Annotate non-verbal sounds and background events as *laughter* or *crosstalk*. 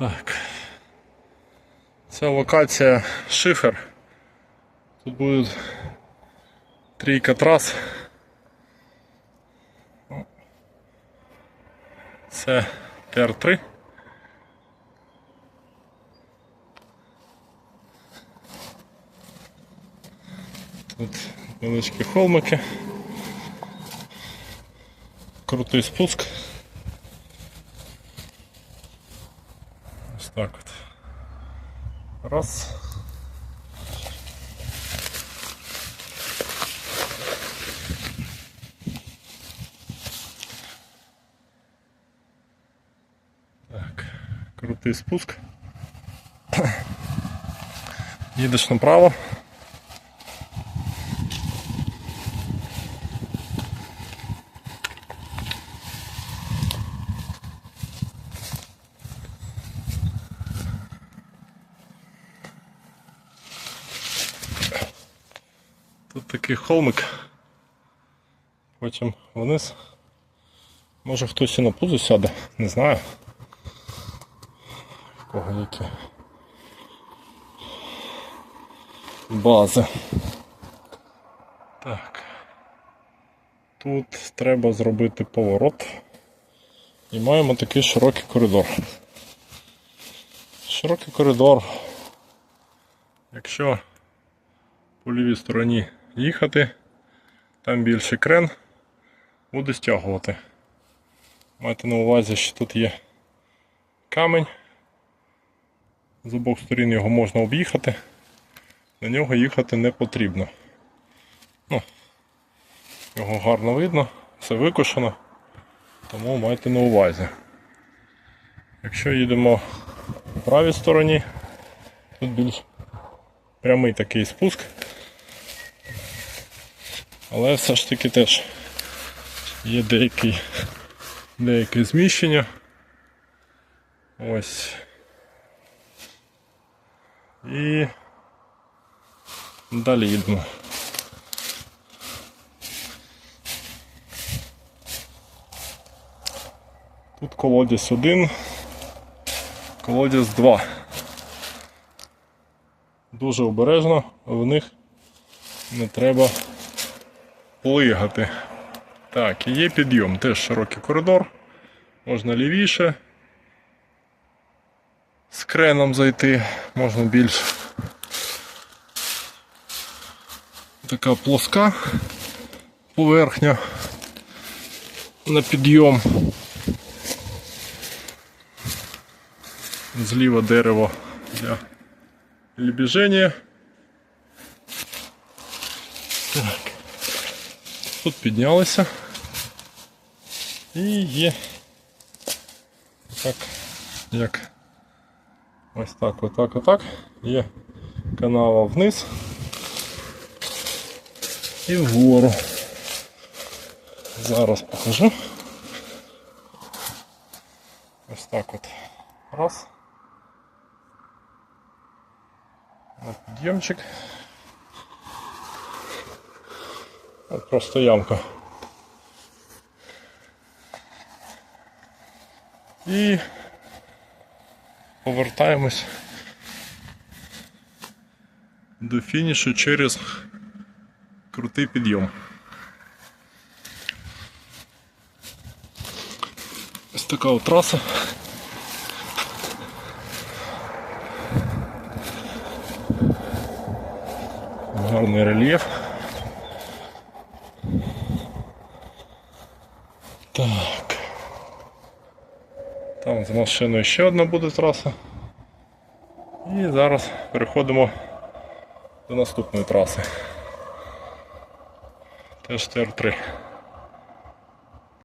Так. Ця локація шифер. Тут буде трійка трас. Це ТР-3. Тут невеличкі холмики. Крутий спуск. Ось так от. Раз. Так, крутий спуск. *clears throat* Їдеш направо. Тут такий холмик. Потім вниз. Може хтось і на пузо сяде, не знаю. В Кого які. Бази. Так. Тут треба зробити поворот. І маємо такий широкий коридор. Широкий коридор. Якщо по лівій стороні їхати, там більший крен буде стягувати. Майте на увазі, що тут є камень. З обох сторін його можна об'їхати, на нього їхати не потрібно. Ну, його гарно видно, все викошено, тому майте на увазі. Якщо їдемо по правій стороні, тут більш прямий такий спуск. Але все ж таки теж є деякі, деяке зміщення. Ось. І далі їдемо. Тут колодязь один, колодязь два. Дуже обережно, в них не треба плигати. Так, і є підйом, теж широкий коридор, можна лівіше. З креном зайти, можна більш така плоска поверхня на підйом. Зліва дерево для лебіження. Так. Тут піднялися. І є так, як ось так, отак, отак. Є канава вниз і вгору. Зараз покажу. Ось так от. Раз. На підйомчик. Просто ямка. І повертаємось до фінішу через крутий підйом. Ось така от траса. Гарний рельєф. Так. Там з машиною ще одна буде траса. І зараз переходимо до наступної траси. Теж ТР-3.